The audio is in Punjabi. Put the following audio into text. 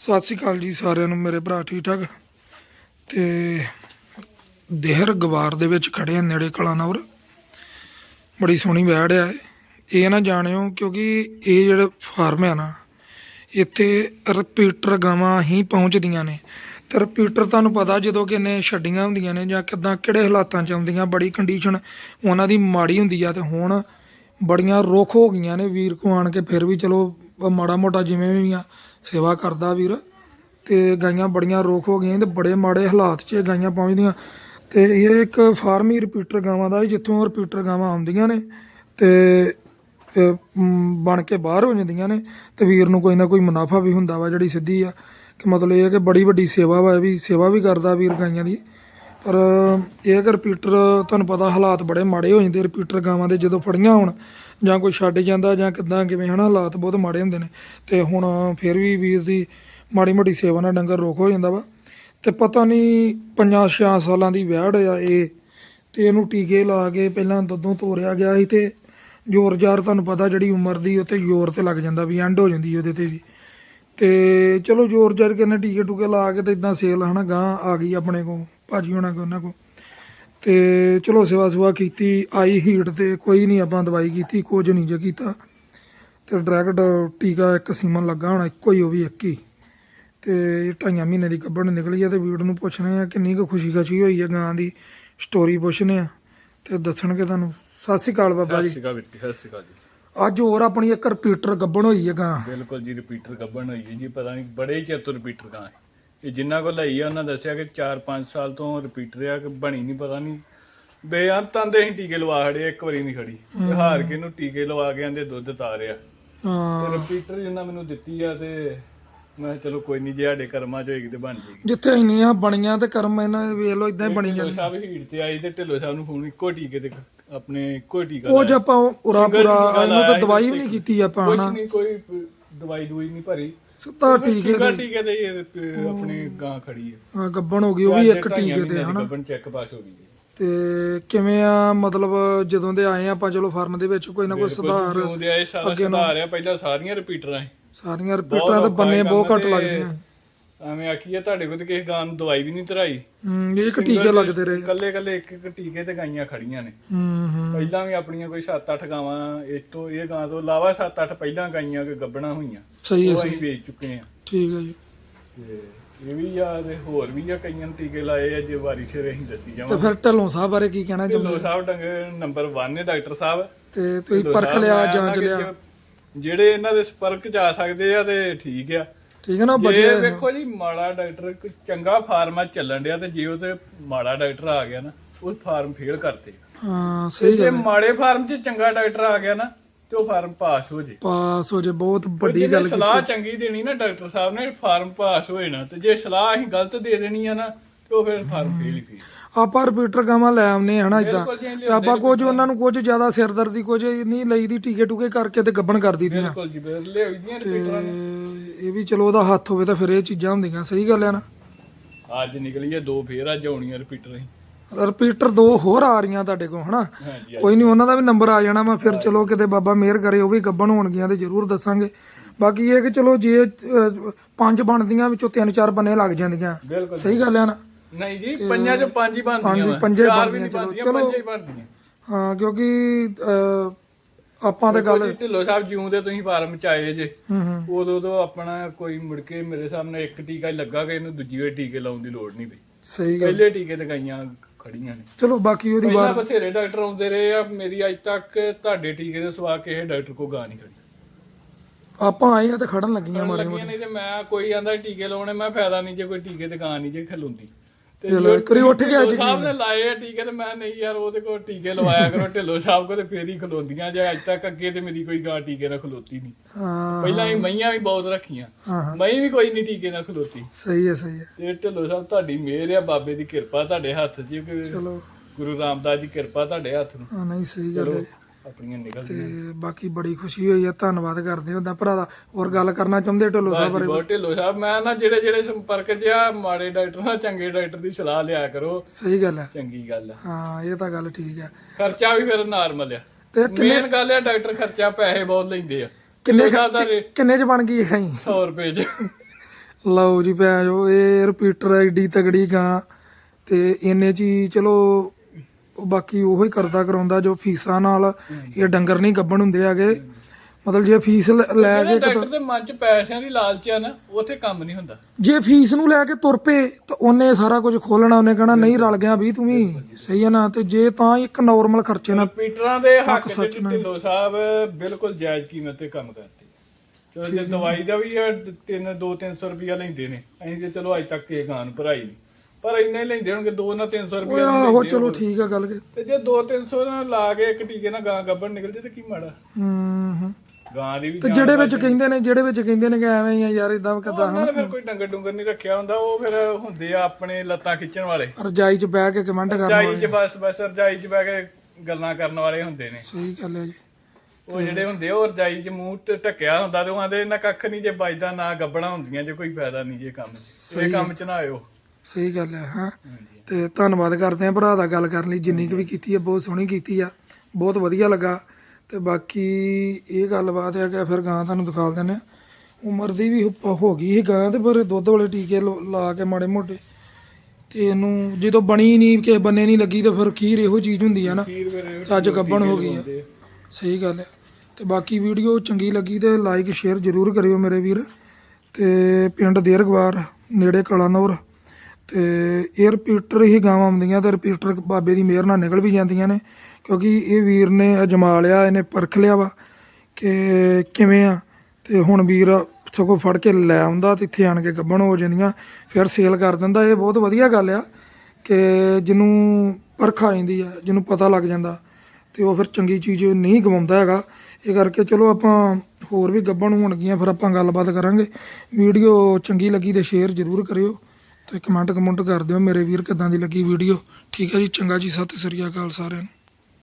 ਸਤਿ ਸ਼੍ਰੀ ਅਕਾਲ ਜੀ ਸਾਰਿਆਂ ਨੂੰ, ਮੇਰੇ ਭਰਾ ਠੀਕ ਠਾਕ ਤੇ ਦੇਹਰ ਗਵਾਰ ਦੇ ਵਿੱਚ ਖੜੇ ਆ ਨੇੜੇ ਕਲਾਨੌਰ। ਬੜੀ ਸੋਹਣੀ ਵੈੜ ਆ ਇਹ। ਨਾ ਜਾਣਿਓ, ਕਿਉਂਕਿ ਇਹ ਜਿਹੜੇ ਫਾਰਮ ਹੈ ਨਾ, ਇੱਥੇ ਰਿਪੀਟਰ ਗਾਵਾਂ ਹੀ ਪਹੁੰਚਦੀਆਂ ਨੇ। ਤੇ ਰਿਪੀਟਰ ਤੁਹਾਨੂੰ ਪਤਾ, ਜਦੋਂ ਕਿ ਇਹਨੇ ਛੱਡੀਆਂ ਹੁੰਦੀਆਂ ਨੇ ਜਾਂ ਕਿਦਾਂ, ਕਿਹੜੇ ਹਾਲਾਤਾਂ 'ਚ ਆਉਂਦੀਆਂ, ਬੜੀ ਕੰਡੀਸ਼ਨ ਉਹਨਾਂ ਦੀ ਮਾੜੀ ਹੁੰਦੀ ਆ। ਤੇ ਹੁਣ ਬੜੀਆਂ ਰੁੱਖ ਹੋ ਗਈਆਂ ਨੇ, ਵੀਰ ਕੋ ਆਣ ਕੇ ਫਿਰ ਵੀ ਚਲੋ ਮਾੜਾ ਮੋਟਾ ਜਿਵੇਂ ਵੀ ਆ, ਸੇਵਾ ਕਰਦਾ ਵੀਰ। ਤੇ ਗਾਈਆਂ ਬੜੀਆਂ ਰੁੱਖ ਹੋ ਗਈਆਂ ਤੇ ਬੜੇ ਮਾੜੇ ਹਾਲਾਤ 'ਚ ਇਹ ਗਾਈਆਂ ਪਹੁੰਚਦੀਆਂ। ਤੇ ਇਹ ਇੱਕ ਫਾਰਮ ਹੀ ਰਿਪੀਟਰ ਗਾਵਾਂ ਦਾ ਜਿੱਥੋਂ ਰਿਪੀਟਰ ਗਾਵਾਂ ਆਉਂਦੀਆਂ ਨੇ। ਤੇ ਬਣ ਕੇ ਬਾਹਰ ਹੋ ਜਾਂਦੀਆਂ ਨੇ। ਤੇ ਵੀਰ ਨੂੰ ਕੋਈ ਨਾ ਕੋਈ ਮੁਨਾਫਾ ਵੀ ਹੁੰਦਾ ਵਾ ਜਿਹੜੀ ਸਿੱਧੀ ਆ। ਕਿ ਮਤਲਬ ਇਹ ਹੈ ਕਿ ਬੜੀ ਵੱਡੀ ਸੇਵਾ ਵਾ, ਇਹ ਵੀ ਸੇਵਾ ਵੀ ਕਰਦਾ ਵੀਰ ਗਾਈਆਂ ਦੀ। ਪਰ ਇਹ ਕਿ ਰਿਪੀਟਰ ਤੁਹਾਨੂੰ ਪਤਾ ਹਾਲਾਤ ਬੜੇ ਮਾੜੇ ਹੋ ਜਾਂਦੇ ਰਿਪੀਟਰ ਗਾਵਾਂ ਦੇ ਜਦੋਂ ਫੜੀਆਂ ਹੋਣ, ਜਾਂ ਕੋਈ ਛੱਡ ਜਾਂਦਾ, ਜਾਂ ਕਿਦਾਂ, ਕਿਵੇਂ, ਹਨਾ, ਹਾਲਾਤ ਬਹੁਤ ਮਾੜੇ ਹੁੰਦੇ ਨੇ। ਤੇ ਹੁਣ ਫਿਰ ਵੀ ਵੀਰ ਦੀ ਮਾੜੀ ਮੋਟੀ ਸੇਵਾ ਨਾਲ ਡੰਗਰ ਰੋਕ ਹੋ ਜਾਂਦਾ ਵਾ। ਤੇ ਪਤਾ ਨਹੀਂ ਪੰਜਾਂ ਛਿਆਂ ਸਾਲਾਂ ਦੀ ਵਹਿੜ ਆ ਇਹ। ਤੇ ਇਹਨੂੰ ਟੀਕੇ ਲਾ ਕੇ ਪਹਿਲਾਂ ਦੁੱਧੋਂ ਤੋਰਿਆ ਗਿਆ ਸੀ ਤੇ ਜ਼ੋਰ ਜ਼ਾਰ ਤੁਹਾਨੂੰ ਪਤਾ ਜਿਹੜੀ ਉਮਰ ਦੀ, ਉਹ ਤੇ ਜ਼ੋਰ ਤੇ ਲੱਗ ਜਾਂਦਾ ਵੀ ਐਂਡ ਹੋ ਜਾਂਦੀ ਉਹਦੇ ਤੇ ਵੀ। ਤੇ ਚਲੋ ਜ਼ੋਰ ਜ਼ਾਰ ਕੇ ਨੇ ਟੀਕੇ ਟੂਕੇ ਲਾ ਕੇ ਤੇ ਇਦਾਂ ਸੇਲ ਹਨਾ ਗਾਂ ਆ ਗਈ ਆਪਣੇ ਕੋ ਭਾਜੀ ਹੋਣਾ ਕੋ ਉਹਨਾਂ ਕੋ ਤੇ ਚਲੋ ਸੇਵਾ ਸੁਵਾ ਕੀਤੀ, ਆਈ ਹੀਟ ਤੇ, ਕੋਈ ਨਹੀਂ ਆਪਾਂ ਦਵਾਈ ਕੀਤੀ, ਕੁਝ ਨਹੀਂ ਜੇ ਕੀਤਾ। ਤੇ ਡਾਇਰੈਕਟ ਟੀਕਾ ਇੱਕ ਸੀਮਨ ਲੱਗਾ ਹੋਣਾ, ਇੱਕੋ ਹੀ ਉਹ ਵੀ ਇੱਕ ਹੀ। ਤੇ ਢਾਈਆਂ ਮਹੀਨੇ ਦੀ ਕੱਢਣ ਨਿਕਲੀ ਆ ਤੇ ਵੀਰ ਨੂੰ ਪੁੱਛਣੇ ਆ, ਕਿੰਨੀ ਕੁ ਖੁਸ਼ੀ ਖੁਸ਼ੀ ਹੋਈ ਆ ਗਾਂ ਦੀ ਸਟੋਰੀ ਪੁੱਛਣੇ ਆ। ਤੇ ਦੱਸਣਗੇ ਤੁਹਾਨੂੰ। ਸਤਿ ਸ਼੍ਰੀ ਅਕਾਲ ਬਾਬਾ ਸਤਿ ਸ਼੍ਰੀ ਅਕਾਲ ਵੀਰ ਜੀ, ਸਤਿ ਸ਼੍ਰੀ ਅਕਾਲ ਜੀ। ਅੱਜ ਹੋਰ ਆਪਣੀ ਇੱਕ ਰਿਪੀਟਰ ਗੱਬਣ ਹੋਈ ਆ ਗਾਂ। ਬਿਲਕੁਲ ਜੀ ਰਿਪੀਟਰ ਕੱਢਣ ਹੋਈ ਹੈ ਜੀ ਪਤਾ ਨਹੀਂ ਬੜੇ ਹੀ ਚਿਰ ਤੋਂ ਰਿਪੀਟਰ ਗਾਂ ਹੈ। ਇਹ ਜਿੰਨਾ ਕੋਲ ਲਈ ਆ ਉਹਨਾਂ ਦੱਸਿਆ ਕਿ 4-5 ਸਾਲ ਤੋਂ ਰਿਪੀਟਰ ਆ ਕਿ ਬਣੀ ਨਹੀਂ ਪਤਾ ਨਹੀਂ। ਬੇਅੰਤਾਂ ਦੇ ਹੀ ਟੀਕੇ ਲਵਾ ਖੜੇ ਇੱਕ ਵਾਰੀ ਨਹੀਂ ਖੜੀ। ਤੇ ਹਾਰ ਕੇ ਇਹਨੂੰ ਟੀਕੇ ਲਵਾ ਕੇ ਆਂਦੇ ਦੁੱਧ ਤਾਰਿਆ। ਹਾਂ। ਰਿਪੀਟਰ ਜਿੰਨਾ ਮੈਨੂੰ ਦਿੱਤੀ ਆ ਤੇ ਮੈਂ ਚਲੋ ਕੋਈ ਨਹੀਂ ਜੇ ਸਾਡੇ ਕਰਮਾਂ ਚ ਹੋਏਗੀ ਤੇ ਬਣ ਜੇਗੀ ਜਿੱਥੇ ਇੰਨੀਆਂ ਬਣੀਆਂ ਤੇ ਕਰਮ ਇਹਨਾਂ ਦੇ ਵੇਖ ਲਓ ਇਦਾਂ ਹੀ ਬਣੀ ਢਿੱਲੋਂ ਸਾਹਿਬ ਹੀਟ ਤੇ ਆਈ ਤੇ ਢਿੱਲੋਂ ਸਾਹਿਬ ਨੂੰ ਫੋਨ ਇੱਕੋ ਟੀਕੇ ਤੇ ਆਪਣੇ ਇੱਕੋ ਟੀਕਾ ਉਹ ਜੇ ਆਪਾਂ ਉਰਾ ਪੂਰਾ ਇਹਨੂੰ ਤਾਂ ਦਵਾਈ ਵੀ ਨਹੀਂ ਕੀਤੀ ਆਪਾਂ ਕੁਝ ਹਨਾ? ਨਹੀਂ ਕੋਈ ਦਵਾਈ ਦਵਾਈ ਨਹੀਂ ਭਰੀ। ਸਿੱਧਾ ਟੀਕੇ ਸਿੰਗਲ ਟੀਕੇ ਤੇ ਇਹ ਆਪਣੀ ਗਾਂ ਖੜੀ ਹੈ। ਹਾਂ, ਗੱਬਣ ਹੋ ਗਈ ਉਹ ਵੀ ਇੱਕ ਟੀਕੇ ਤੇ ਹਨਾ? ਗੱਬਨ ਚੈੱਕ ਪਾਸ ਹੋ ਗਈ ਹੈ। ਤੇ ਕਿਵੇਂ ਆ ਮਤਲਬ ਜਦੋਂ ਦੇ ਆਏ ਆਪਾਂ ਚਲੋ ਫਾਰਮ ਦੇ ਵਿੱਚ ਕੋਈ ਨਾ ਕੋਈ ਸੁਧਾਰ ਜਿਉਂ ਦੇ ਆਏ ਸਾਰਾ ਸੁਧਾਰ ਆ ਪਹਿਲਾਂ ਸਾਰੀਆਂ ਰਿਪੀਟਰਾਂ ਸੀ। ਸਾਰੀਆਂ ਰਿਪੀਟਰਾਂ ਤੇ ਬੰਨੇ ਬਹੁਤ ਘੱਟ ਲੱਗਦੀਆਂ। ਐਵੇਂ ਆਖੀਏ ਤੁਹਾਡੇ ਕੋਲ ਤੇ ਕਿਸੇ ਗਾਂ ਨੂੰ ਦਵਾਈ ਵੀ ਨਹੀਂ ਧਰਾਈ। ਹੂੰ ਇਹ ਇੱਕ ਟੀਕੇ ਲੱਗਦੇ ਰਹੇ। ਕੱਲੇ ਕੱਲੇ ਇੱਕ ਇੱਕ ਟੀਕੇ ਤੇ ਗਾਈਆਂ ਖੜੀਆਂ ਨੇ। ਹੂੰ ਹੂੰ। ਪਹਿਲਾਂ ਵੀ ਆਪਣੀਆਂ ਕੋਈ 7-8 ਗਾਵਾਂ ਇਸ ਤੋਂ ਇਹ ਗਾਂ ਤੋਂ ਇਲਾਵਾ 7-8 ਪਹਿਲਾਂ ਗਾਈਆਂ ਕਿ ਗੱਬਣਾ ਹੋਈਆਂ। ਸਹੀ ਹੈ ਸਹੀ। ਵੇਚ ਚੁੱਕੇ ਆ ਠੀਕ ਹੈ ਜੀ। ਤੇ ਇਹ ਵੀ ਆ ਤੇ ਹੋਰ ਵੀ ਆ ਕਈਆਂ ਟੀਕੇ ਲਾਏ ਆ ਜੇ ਵਾਰੀ ਸ਼ੇਰ ਅਸੀਂ ਦੱਸੀ ਤੇ ਜਾਵਾਂ ਫਿਰ ਢੱਲੋਂ ਸਾਹਿਬ ਬਾਰੇ ਕੀ ਕਹਿਣਾ ਚਾਹੁੰਦੇ? ਢਿੱਲੋਂ ਸਾਹਿਬ ਡੰਗਰ ਨੰਬਰ 1 ਨੇ ਡਾਕਟਰ ਸਾਹਿਬ। ਤੇ ਤੁਸੀਂ ਪਰਖ ਲਿਆ ਜਾਂਚ ਲਿਆ? ਜੇ- ਜਿਹੜੇ ਇਹਨਾਂ ਦੇ ਸੰਪਰਕ ਆ ਸਕਦੇ ਆ ਤੇ ਠੀਕ ਆ। ਠੀਕ ਹੈ ਨਾ ਜੇ ਬਚੇ ਵੇਖੋ ਜੀ ਮਾੜਾ ਡਾਕਟਰ ਕੋਈ ਚੰਗਾ ਫਾਰਮਾ ਚੱਲਣ ਡਿਆ ਤੇ ਜੇ ਉਹ ਤੇ ਮਾੜਾ ਡਾਕਟਰ ਆ ਗਿਆ ਨਾ ਉਹ ਫਾਰਮ ਫੇਲ ਕਰਤੇ। ਹਾਂ ਸਹੀ ਜੇ ਮਾੜੇ ਫਾਰਮ 'ਚ ਚੰਗਾ ਡਾਕਟਰ ਆ ਗਿਆ ਨਾ ਤੇ ਉਹ ਫਾਰਮ ਪਾਸ ਹੋ ਜੇ। ਪਾਸ ਹੋ ਜੇ ਬਹੁਤ ਵੱਡੀ ਗੱਲ ਸਲਾਹ ਚੰਗੀ ਦੇਣੀ ਨਾ ਡਾਕਟਰ ਸਾਹਿਬ ਨੇ ਫਾਰਮ ਪਾਸ ਹੋਏ ਨਾ ਤੇ ਜੇ ਸਲਾਹ ਅਸੀਂ ਗਲਤ ਦੇ ਦੇਣੀ ਆ ਨਾ ਉਹ ਫਿਰ ਫਾਰਮ ਫੇਲ ਹੀ ਫੇਲ ਆਪਾਂ ਰਿਪੀਟਰ ਗਾਵਾਂ ਲੈ ਆਉਨੇ ਹਨਾ ਇਦਾਂ ਬਿਲਕੁਲ ਜੀ, ਤੇ ਆਪਾਂ ਕੁਝ ਉਹਨਾਂ ਨੂੰ ਕੁਝ ਜ਼ਿਆਦਾ ਸਿਰਦਰਦੀ ਕੁਝ ਨਹੀਂ ਲਈ ਦੀ ਟੀਕੇ ਟੂਕੇ ਕਰਕੇ ਤੇ ਗੱਬਣ ਕਰ ਦਿੱਤੀਆਂ। ਬਿਲਕੁਲ ਜੀ ਬਿਲਕੁਲ। ਲਿਆਈ ਦੀਆਂ ਰਿਪੀਟਰਾਂ ਨੇ ਤੇ ਇਹ ਵੀ ਚਲੋ ਉਹਦਾ ਹੱਥ ਹੋਵੇ ਤਾਂ ਫਿਰ ਇਹ ਚੀਜ਼ਾਂ ਹੁੰਦੀਆਂ ਸਹੀ ਗੱਲ ਹੈ ਨਾ? ਅੱਜ ਨਿਕਲੀ ਆ ਦੋ ਫੇਰ ਅੱਜ ਆਉਣੀਆਂ ਰਿਪੀਟਰ ਹੀ। ਰਿਪੀਟਰ ਦੋ ਹੋਰ ਆ ਰਹੀਆਂ ਤੁਹਾਡੇ ਕੋਲ ਹਨਾ? ਹਾਂਜੀ ਕੋਈ ਨਹੀਂ ਉਹਨਾਂ ਦਾ ਵੀ ਨੰਬਰ ਆ ਜਾਣਾ ਮੈਂ ਫਿਰ ਚਲੋ ਕਿਤੇ ਬਾਬਾ ਮਿਹਰ ਕਰੇ ਉਹ ਵੀ ਗੱਬਣ ਹੋਣਗੀਆਂ ਤੇ ਜ਼ਰੂਰ ਦੱਸਾਂਗੇ। ਬਾਕੀ ਇਹ ਕਿ ਚਲੋ ਜੇ ਅਹ, ਪੰਜ ਬਣਦੀਆਂ ਵਿੱਚੋਂ ਤਿੰਨ ਚਾਰ ਬੰਨੇ ਲੱਗ ਜਾਂਦੀਆਂ। ਬਿਲਕੁਲ ਸਹੀ ਗੱਲ ਹੈ ਨਾ? ਨਹੀਂ ਜੀ ਪੰਜਾਂ 'ਚ ਪੰਜ ਹੀ ਬਣਦੀਆਂ ਪੰਜ- ਵਾਂ। ਪੰਜੇ ਚਾਰ ਵੀ ਬਣਦੀਆਂ, ਚਲੋ, ਪੰਜ ਹੀ ਬਣਦੀਆਂ। ਹਾਂ ਕਿਉਂਕਿ ਅਹ, ਆਪਾਂ ਤੇ ਗੱਲ ਢਿੱਲੋਂ ਸਾਹਿਬ ਜਿਉਂਦੇ ਤੁਸੀਂ ਫਾਰਮ ਚ ਆਏ ਜੇ। ਹੂੰ ਹੂੰ। ਉਦੋਂ ਤੋਂ ਆਪਣਾ ਕੋਈ ਮੁੜ ਕੇ ਮੇਰੇ ਸਾਹਮਣੇ ਇੱਕ ਟੀਕਾ ਹੀ ਲੱਗਾ ਕਿ ਇਹਨੂੰ ਦੂਜੀ ਵਾਰ ਟੀਕੇ ਲਾਉਣ ਦੀ ਲੋੜ ਨਹੀਂ ਪਈ। ਸਹੀ ਗੱਲ। ਪਹਿਲੇ ਟੀਕੇ ਤੇ ਗਾਈਆਂ ਖੜੀਆਂ ਨੇ। ਚਲੋ ਬਾਕੀ ਉਹਦੀ ਪਹਿਲਾਂ ਬਥੇਰੇ ਡਾਕਟਰ ਆਉਂਦੇ ਰਹੇ ਆ ਮੇਰੀ ਅੱਜ ਤੱਕ ਤੁਹਾਡੇ ਟੀਕੇ ਦੇ ਸਵਾ ਕਿਸੇ ਡਾਕਟਰ ਕੋ ਗਾ ਨਹੀਂ ਖੜੀ। ਆਪਾਂ ਆਏ ਆ ਤੇ ਖੜਨ ਲੱਗੀਆਂ ਮਾੜੇ ਲੱਗੀਆਂ ਨਹੀਂ ਤੇ ਮੈਂ ਕੋਈ ਆਂਦਾ ਟੀਕੇ ਲਾਉਣੇ ਮੈਂ ਫਾਇਦਾ ਨਹੀਂ ਜੇ ਕੋਈ ਟੀਕੇ ਤੇ ਗਾ ਨਹੀਂ ਜੇ ਖਲੁੰਦੀ। ਚਲੋ ਇੱਕ ਵਾਰੀ ਉੱਠ ਗਿਆ ਢਿੱਲੋਂ ਸਾਹਿਬ ਨੇ ਲਾਏ ਟੀਕੇ ਤੇ ਮੈਂ ਨਹੀਂ ਯਾਰ ਉਹਦੇ ਕੋਲ ਟੀਕੇ ਲਵਾਇਆ ਕਰੋ ਢਿੱਲੋਂ ਸਾਹਿਬ ਕੋ ਤੇ ਫੇਰ ਹੀ ਖਲੋਂਦੀਆਂ ਜੇ ਅੱਜ ਤੱਕ ਅੱਗੇ ਤੇ ਮੇਰੀ ਕੋਈ ਗਾਂ ਟੀਕੇ ਨਾਲ ਖਲੋਤੀ ਨਹੀਂ। ਹਾਂ। ਪਹਿਲਾਂ ਹੀ ਮਈਆਂ ਵੀ ਬਹੁਤ ਰੱਖੀਆਂ ਮਈ ਵੀ ਕੋਈ ਨਹੀਂ ਟੀਕੇ ਨਾਲ ਖਲੋਤੀ। ਸਹੀ ਹੈ ਸਹੀ ਹੈ। ਤੇ ਢਿੱਲੋਂ ਸਾਹਿਬ ਤੁਹਾਡੀ ਮਿਹਰ ਆ ਬਾਬੇ ਦੀ ਕਿਰਪਾ ਤੁਹਾਡੇ ਹੱਥ 'ਚ ਚਲੋ। ਗੁਰੂ ਰਾਮਦਾਸ ਦੀ ਕਿਰਪਾ ਤੁਹਾਡੇ ਹੱਥ ਨੂੰ। ਹਾਂ ਨਹੀਂ ਸਹੀ ਗੱਲ ਹੈ ਆਪਣੀਆਂ ਨਿਕਲਦੀਆਂ ਤੇ ਬਾਕੀ ਬੜੀ ਖੁਸ਼ੀ ਹੋਈ ਹੈ ਧੰਨਵਾਦ ਕਰਦੇ ਹਾਂ ਉਹਦਾ ਭਰਾ ਦਾ। ਹੋਰ ਗੱਲ ਕਰਨਾ ਚਾਹੁੰਦੇ ਢੋਲੋ ਸਾਹਿਬ ਬਾਰੇ? ਬਹੁਤ ਢਿੱਲੋਂ ਸਾਹਿਬ ਮੈਂ ਨਾ ਜਿਹੜੇ ਜਿਹੜੇ ਸੰਪਰਕ 'ਚ ਆ ਮਾੜੇ ਡਾਕਟਰ ਨਾਲ ਚੰਗੇ ਡਾਕਟਰ ਦੀ ਸਲਾਹ ਲਿਆ ਕਰੋ। ਸਹੀ ਗੱਲ ਹੈ ਚੰਗੀ ਗੱਲ ਆ। ਹਾਂ ਇਹ ਤਾਂ ਗੱਲ ਠੀਕ ਹੈ ਖਰਚਾ ਵੀ ਫਿਰ ਨਾਰਮਲ ਆ। ਤੇ ਮੇਨ ਗੱਲ ਆ ਡਾਕਟਰ ਖਰਚਾ ਪੈਸੇ ਬਹੁਤ ਲੈਂਦੇ ਆ। ਕਿੰਨੇ ਦਾ ਕਿੰਨੇ ਚ ਬਣ ਗਈ ਹੈ 100 ਰੁਪਏ 'ਚ। ਲਓ ਜੀ ਭੈਣ ਜੋ ਇਹ ਰਿਪੀਟਰ ਐਡੀ ਤਗੜੀ ਗਾਂ ਤੇ ਇੰਨੇ ਚ ਹੀ ਚਲੋ ਉਹ ਬਾਕੀ ਉਹੋ ਹੀ ਕਰਦਾ ਕਰਾਉਂਦਾ ਜੋ ਫੀਸਾਂ ਨਾਲ ਇਹ ਡੰਗਰ ਨਹੀਂ ਗੱਬਣ ਹੁੰਦੇ ਹੈਗੇ। ਮਤਲਬ ਜੇ ਫੀਸ ਲ- ਲੈ ਕੇ ਕਿਤੋਂ- ਡਾਕਟਰ ਦੇ ਮਨ 'ਚ ਪੈਸਿਆਂ ਦੀ ਲਾਲਚ ਆ ਨਾ ਉੱਥੇ ਕੰਮ ਨਹੀਂ ਹੁੰਦਾ। ਜੇ ਫੀਸ ਨੂੰ ਲੈ ਕੇ ਤੁਰ ਪਏ ਤਾਂ ਉਹਨੇ ਸਾਰਾ ਕੁਝ ਖੋਲਣਾ ਉਹਨੇ ਕਹਿਣਾ ਨਹੀਂ ਰਲ ਗਿਆ ਵੀ ਤੂੰ ਵੀ ਸਹੀ ਹੈ ਨਾ। ਤੇ ਜੇ ਤਾਂ ਇੱਕ ਨਾਰਮਲ ਖਰਚੇ ਨਾਲ ਰਿਪੀਟਰਾਂ ਦੇ ਹੱਕ 'ਚ ਢਿੱਲੋਂ ਸਾਹਿਬ ਬਿਲਕੁਲ ਜਾਇਜ਼ ਕੀਮਤ ਤੇ ਕੰਮ ਕਰਦੇ ਚਲੋ ਜੇ ਦਵਾਈ ਦਾ ਵੀ ਇਹ ਤਿੰਨ 2-300 ਰੁਪਿਆ ਲੈਂਦੇ ਨੇ। ਅਸੀਂ ਤੇ ਚਲੋ ਅੱਜ ਤੱਕ ਇਹ ਗਾਨ ਭਰਾਈ ਨਹੀਂ ਪਰ ਇੰਨੇ ਲੈਂਦੇ ਹੋਣਗੇ 2 ਨਾ 300 ਉਹ ਰੁਪਿਆ ਆਹੋ ਚਲੋ ਠੀਕ ਆ ਗੱਲ ਕੇ। ਤੇ ਜੇ 2-300 ਨਾਲ ਲਾ ਕੇ ਇੱਕ ਟੀਕੇ ਨਾਲ ਗਾਂ ਗੱਭਣ ਨਿਕਲ ਜੇ ਤੇ ਕੀ ਮਾੜਾ। ਹੂੰ। ਹੂੰ ਗਾਂ ਦੀ ਵੀ ਤੇ ਜਿਹੜੇ ਵਿੱਚ ਕਹਿੰਦੇ ਨੇ ਜਿਹੜੇ ਵਿੱਚ ਕਹਿੰਦੇ ਨੇ ਕਿ ਐਵੇਂ ਹੀ ਆ ਯਾਰ ਇਦਾਂ ਉਹਨਾਂ ਨੇ ਫਿਰ ਕੋਈ ਡੰਗਰ ਡੁੰਗਰ ਨਹੀਂ ਰੱਖਿਆ ਹੁੰਦਾ ਉਹ ਫਿਰ ਹੁੰਦੇ ਆ ਆਪਣੇ ਲੱਤਾਂ ਖਿੱਚਣ ਵਾਲੇ। ਰਜਾਈ 'ਚ ਬਹਿ ਕੇ ਕਮੈਂਟ ਕਰਨ ਰਜਾਈ 'ਚ ਬਸ ਬਸ ਰਜਾਈ 'ਚ ਬਹਿ ਕੇ ਗੱਲਾਂ ਕਰਨ ਵਾਲੇ ਹੁੰਦੇ ਨੇ। ਸਹੀ ਗੱਲ ਹੈ ਜੀ। ਉਹ ਜਿਹੜੇ ਹੁੰਦੇ ਉਹ ਰਜਾਈ 'ਚ ਮੂੰਹ ਤੇ ਢੱਕਿਆ ਹੁੰਦਾ ਤੇ ਉਹ ਆਂਦੇ ਨਾ ਕੱਖ ਨਹੀਂ ਜੇ ਵੱਜਦਾ ਨਾ ਗੱਬਣਾ ਹੁੰਦੀਆਂ ਜੇ ਕੋਈ ਫਾਇਦਾ ਨਹੀਂ ਜੇ ਕੰਮ। ਇਹ ਕੰਮ 'ਚ ਨਾ ਆਇਓ। ਸਹੀ ਗੱਲ ਹੈ ਹਾਂ? ਤੇ ਧੰਨਵਾਦ ਕਰਦੇ ਆ ਭਰਾ ਦਾ ਗੱਲ ਕਰਨ ਲਈ। ਜਿੰਨੀ ਕੁ ਵੀ ਕੀਤੀ ਹੈ ਬਹੁਤ ਸੋਹਣੀ ਕੀਤੀ ਆ। ਬਹੁਤ ਵਧੀਆ ਲੱਗਾ। ਤੇ ਬਾਕੀ ਇਹ ਗੱਲਬਾਤ ਹੈ ਕਿ ਫਿਰ ਗਾਂ ਤੁਹਾਨੂੰ ਦਿਖਾ ਦਿੰਦੇ ਆ ਉਮਰ ਦੀ ਵੀ ਹੋ- ਗਈ ਇਹ ਗਾਂ ਤੇ ਪਰ ਦੁੱਧ ਵਾਲੇ ਟੀਕੇ ਲ- ਕੇ ਮਾੜੇ ਮੋਟੇ। ਤੇ ਇਹਨੂੰ ਜਦੋਂ ਬਣੀ ਨਹੀਂ ਕਿਸੇ ਬੰਨੇ ਨਹੀਂ ਲੱਗੀ ਤਾਂ ਫਿਰ ਖੀਰ ਇਹੋ ਚੀਜ਼ ਹੁੰਦੀ ਆ ਨਾ। ਅੱਜ ਗੱਬਣ ਹੋ ਗਈ ਆ। ਸਹੀ ਗੱਲ ਹੈ। ਤੇ ਬਾਕੀ ਵੀਡੀਓ ਚੰਗੀ ਲੱਗੀ ਤੇ ਲਾਈਕ ਸ਼ੇਅਰ ਜ਼ਰੂਰ ਕਰਿਓ ਮੇਰੇ ਵੀਰ। ਤੇ ਪਿੰਡ ਦੇਰਗਵਾਰ ਨੇੜੇ ਕਲਾਨੌਰ। ਅਤੇ ਇਹ ਰਿਪੀਟਰ ਹੀ ਗਾਵਾਂ ਆਉਂਦੀਆਂ ਅਤੇ ਰਿਪੀਟਰ ਬਾਬੇ ਦੀ ਮਿਹਰ ਨਾਲ ਨਿਕਲ ਵੀ ਜਾਂਦੀਆਂ ਨੇ, ਕਿਉਂਕਿ ਇਹ ਵੀਰ ਨੇ ਅਜਮਾ ਲਿਆ, ਇਹਨੇ ਪਰਖ ਲਿਆ ਵਾ ਕਿ ਕਿਵੇਂ ਆ ਅਤੇ ਹੁਣ ਵੀਰ ਸਗੋਂ ਫੜ ਕੇ ਲੈ ਆਉਂਦਾ ਅਤੇ ਇੱਥੇ ਆਣ ਕੇ ਗੱਬਣ ਹੋ ਜਾਂਦੀਆਂ, ਫਿਰ ਸੇਲ ਕਰ ਦਿੰਦਾ। ਇਹ ਬਹੁਤ ਵਧੀਆ ਗੱਲ ਆ ਕਿ ਜਿਹਨੂੰ ਪਰਖ ਆ ਜਾਂਦੀ ਆ, ਜਿਹਨੂੰ ਪਤਾ ਲੱਗ ਜਾਂਦਾ ਤੇ ਉਹ ਫਿਰ ਚੰਗੀ ਚੀਜ਼ ਨਹੀਂ ਗਵਾਉਂਦਾ ਹੈਗਾ। ਇਹ ਕਰਕੇ ਚਲੋ ਆਪਾਂ ਹੋਰ ਵੀ ਗੱਬਣ ਹੋਣਗੀਆਂ, ਫਿਰ ਆਪਾਂ ਗੱਲਬਾਤ ਕਰਾਂਗੇ। ਵੀਡੀਓ ਚੰਗੀ ਲੱਗੀ ਤੇ ਸ਼ੇਅਰ ਜ਼ਰੂਰ ਕਰਿਓ। ਤੇ ਕਮੈਂਟ ਕਮੈਂਟ ਕਰ ਦਿਓ, ਮੇਰੇ ਵੀਰ ਕਿਦਾਂ ਦੀ ਲੱਗੀ ਵੀਡੀਓ ਠੀਕ ਹੈ ਜੀ, ਚੰਗਾ ਜੀ, ਸਤਿ ਸ੍ਰੀ ਅਕਾਲ ਸਾਰਿਆਂ ਨੂੰ।